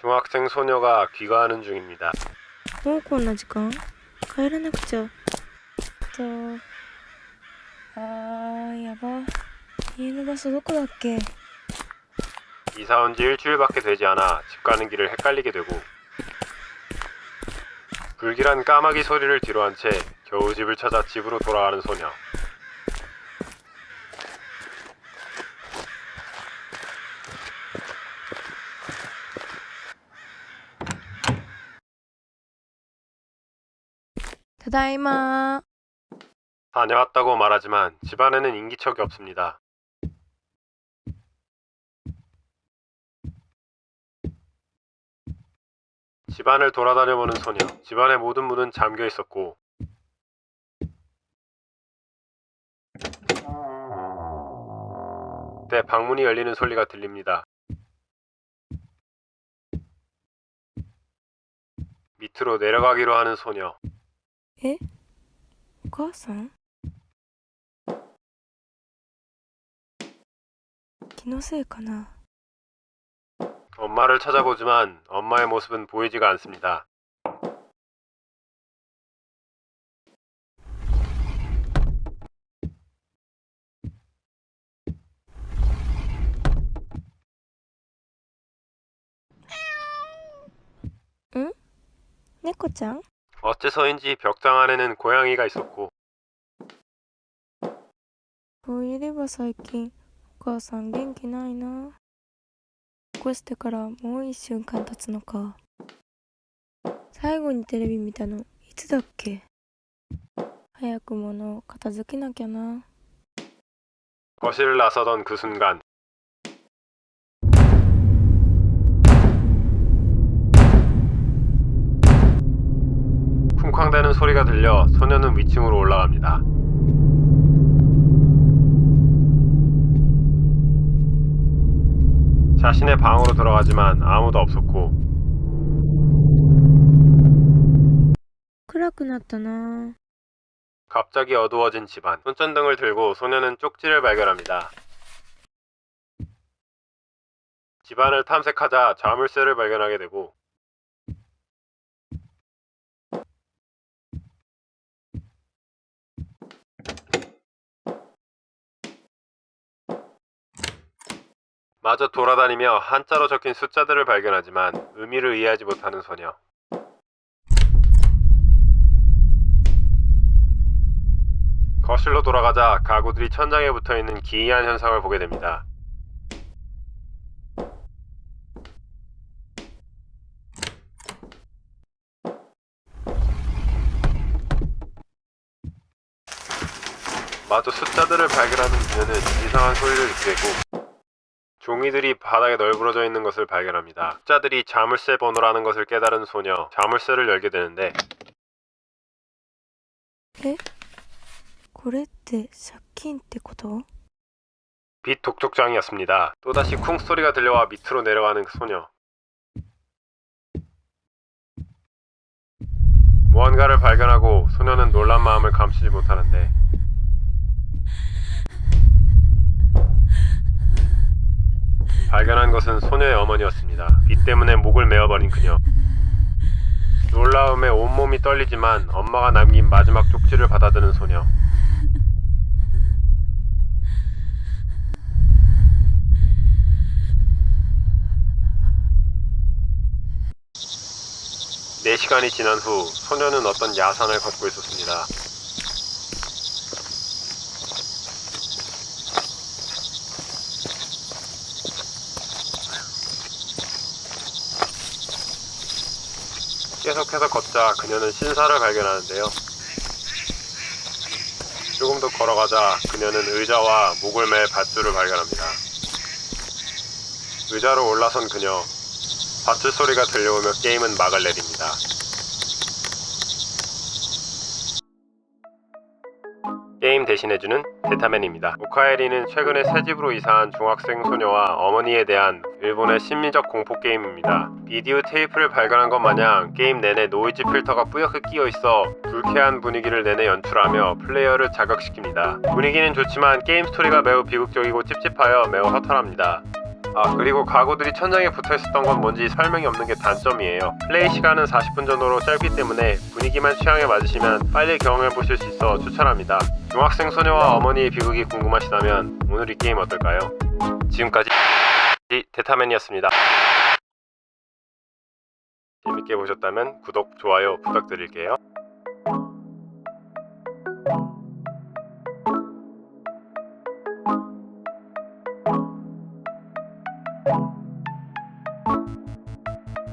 중학생 소녀가 귀가하는 중입니다. もうこんな時間帰らなくちゃとあーやば家の場所どこだっけ 이사 온 지 일주일밖에 되지 않아 집 가는 길을 헷갈리게 되고 불길한 까마귀 소리를 뒤로한 채 겨우 집을 찾아 집으로 돌아가는 소녀. 다다이마 다녀왔다고 말하지만 집안에는 인기척이 없습니다. 집안을 돌아다녀 보는 소녀. 집안의 모든 문은 잠겨 있었고 때 방문이 열리는 소리가 들립니다. 밑으로 내려가기로 하는 소녀. 에? 오가상? 기노세かな? 엄마를 찾아보지만 엄마의 모습은 보이지가 않습니다. 응? 猫ちゃん 어째서인지 벽장 안에는 고양이가 있었고 そういえば最近お母さん元気ないな 起こしてからもう一週間経つのか最後にテレビ見たのいつだっけ早く物を片付けなきゃな 거실을 나서던 그 순간 쿵쾅대는 소리가 들려 소녀는 위층으로 올라갑니다. 자신의 방으로 들어가지만 아무도 없었고 暗くなったな 갑자기 어두워진 집안. 손전등을 들고 소녀는 쪽지를 발견합니다. 집안을 탐색하자 자물쇠를 발견하게 되고 마저 돌아다니며 한자로 적힌 숫자들을 발견하지만 의미를 이해하지 못하는 소녀. 거실로 돌아가자 가구들이 천장에 붙어 있는 기이한 현상을 보게 됩니다. 마저 숫자들을 발견하는 그녀는 이상한 소리를 듣게 되고 종이들이 바닥에 널브러져 있는 것을 발견합니다. 숫자들이 자물쇠 번호라는 것을 깨달은 소녀 자물쇠를 열게 되는데 これって借金ってこと 빛 독촉장이었습니다. 또다시 쿵 소리가 들려와 밑으로 내려가는 그 소녀. 무언가를 발견하고 소녀는 놀란 마음을 감추지 못하는데 발견한 것은 소녀의 어머니였습니다. 빛 때문에 목을 메어버린 그녀. 놀라움에 온몸이 떨리지만 엄마가 남긴 마지막 쪽지를 받아드는 소녀. 네 시간이 지난 후 소녀는 어떤 야산을 걷고 있었습니다. 계속해서 걷자 그녀는 신사를 발견하는데요. 조금 더 걸어가자 그녀는 의자와 목을 맬 밧줄을 발견합니다. 의자로 올라선 그녀 밧줄 소리가 들려오며 게임은 막을 내립니다. 대시 대신해주는 데타맨입니다. 오카에리는 최근에 새 집으로 이사한 중학생 소녀와 어머니에 대한 일본의 심리적 공포 게임입니다. 비디오 테이프를 발견한 것 마냥 게임 내내 노이즈 필터가 뿌옇게 끼어 있어 불쾌한 분위기를 내내 연출하며 플레이어를 자극시킵니다. 분위기는 좋지만 게임 스토리가 매우 비극적이고 찝찝하여 매우 허탈합니다. 아 그리고 가구들이 천장에 붙어 있었던 건 뭔지 설명이 없는 게 단점이에요. 플레이 시간은 40분 정도로 짧기 때문에 분위기만 취향에 맞으시면 빨리 경험해 보실 수 있어 추천합니다. 중학생 소녀와 어머니의 비극이 궁금하시다면 오늘 이 게임 어떨까요? 지금까지 데타맨이었습니다. 재밌게 보셨다면 구독, 좋아요 부탁드릴게요.